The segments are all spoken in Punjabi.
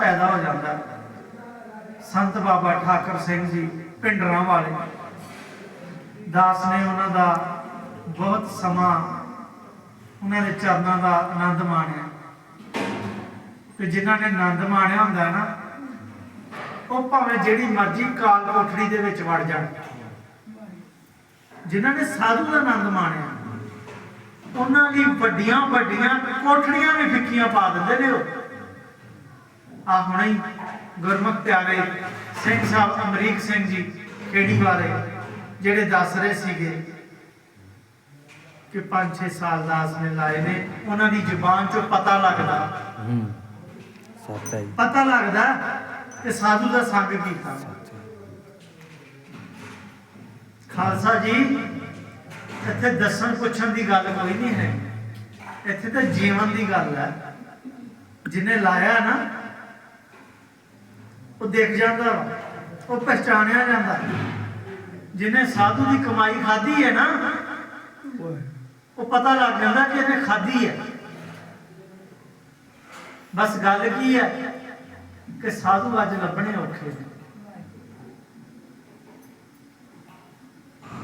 ਪੈਦਾ ਹੋ ਜਾਂਦਾ। ਸੰਤ ਬਾਬਾ ਠਾਕਰ ਸਿੰਘ ਜੀ, ਪਿੰਡਰਾਂ ਵਾਲੇ। ਦਾਸ ਨੇ ਉਹਨਾਂ ਦਾ ਬਹੁਤ ਸਮਾਂ ਉਹਨਾਂ ਦੇ ਚਰਨਾਂ ਦਾ ਆਨੰਦ ਮਾਣਿਆ। ਤੇ ਜਿਨ੍ਹਾਂ ਨੇ ਆਨੰਦ ਮਾਣਿਆ ਹੁੰਦਾ ਨਾ, ਉਹ ਭਾਵੇਂ ਜਿਹੜੀ ਮਰਜ਼ੀ ਕਾਲ ਕੋਠੜੀ ਦੇ ਵਿੱਚ ਵੜ ਜਾਣ। ਜਿਨ੍ਹਾਂ ਨੇ ਸਾਧੂ ਦਾ ਆਨੰਦ ਮਾਣਿਆ, ਉਹਨਾਂ ਦੀ ਵੱਡੀਆਂ ਵੱਡੀਆਂ ਕੋਠੜੀਆਂ ਵੀ ਫਿੱਕੀਆਂ ਪਾ ਦਿੰਦੇ ਨੇ ਉਹ। ਆ ਹੁਣੇ ਹੀ ਗੁਰਮੁਖ ਪਿਆਰੇ ਸਿੰਘ ਸਾਹਿਬ ਅਮਰੀਕ ਸਿੰਘ ਜੀ ਕਿਹੜੀ ਵਾਲੇ ਜਿਹੜੇ ਦੱਸ ਰਹੇ ਸੀਗੇ ਕਿ 5-6 ਸਾਲ ਦਾਸ ਨੇ ਲਾਏ ਨੇ ਉਹਨਾਂ ਦੀ ਜ਼ੁਬਾਨ ਚੋਂ ਪਤਾ ਲੱਗਦਾ। ਹੂੰ ਸੱਚ ਹੈ ਜੀ। ਪਤਾ ਲੱਗਦਾ ਕਿ ਸਾਧੂ ਦਾ ਸੰਗ ਕੀਤਾ ਖਾਲਸਾ ਜੀ ਇੱਥੇ ਦੱਸਣ ਪੁੱਛਣ ਦੀ ਗੱਲ ਕੋਈ ਨਹੀਂ ਹੈ। ਇੱਥੇ ਤਾਂ ਜੀਵਨ ਦੀ ਗੱਲ ਹੈ। ਜਿਹਨੇ ਲਾਇਆ ਨਾ ਉਹ ਦੇਖ ਜਾਂਦਾ ਵਾ, ਉਹ ਪਛਾਣਿਆ ਜਾਂਦਾ। ਜਿਹਨੇ ਸਾਧੂ ਦੀ ਕਮਾਈ ਖਾਧੀ ਹੈ ਨਾ ਉਹ ਪਤਾ ਲੱਗ ਜਾਂਦਾ ਕਿ ਇਹਨੇ ਖਾਧੀ ਹੈ। ਬਸ ਗੱਲ ਕੀ ਹੈ ਕਿ ਸਾਧੂ ਅੱਜ ਲੱਭਣੇ ਔਖੇ ਨੇ।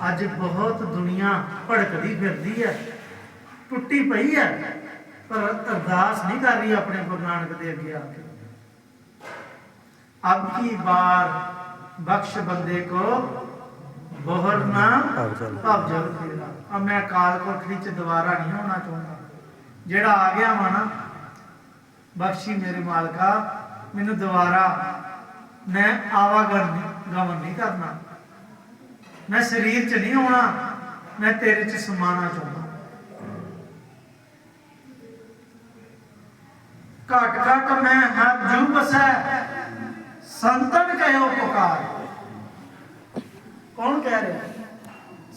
ਅੱਜ ਬਹੁਤ ਦੁਨੀਆ ਭੜਕਦੀ ਫਿਰਦੀ ਹੈ। ਟੁੱਟੀ ਪਈ ਹੈ ਪਰ ਅਰਦਾਸ ਨਹੀਂ ਕਰ ਰਹੀ ਆਪਣੇ ਗੁਰੂ ਨਾਨਕ ਦੇ ਅੱਗੇ ਆ ਕੇ। ਬਖਸ਼ ਬੰਦੇ ਕੋ ਬੋਹਰ ਨਾ ਭਵ ਜਲ। ਭਵ ਜਲ ਫੇਰਾ ਆ ਮੈਂ ਕਾਲ ਕੋਠੜੀ ਚ ਦੁਬਾਰਾ ਨਹੀਂ ਹੋਣਾ ਚਾਹੁੰਦਾ ਜਿਹੜਾ ਆ ਗਿਆ ਵਾ ਨਾ ਬਖਸ਼ੀ ਮੇਰੇ ਮਾਲਕਾ ਮੈਨੂੰ ਦੁਬਾਰਾ ਮੈਂ ਆਵਾਗਮਨ ਗਮਨ ਨਹੀਂ ਕਰਨਾ ਮੈਂ ਸਰੀਰ 'ਚ ਨਹੀਂ ਆਉਣਾ ਮੈਂ ਤੇਰੇ 'ਚ ਸਮਾਣਾ ਚਾਹੁੰਦਾ ਘਟ ਘਟ ਮੈਂ ਹਰ ਜੂ ਬਸੈ サンタルカヨとか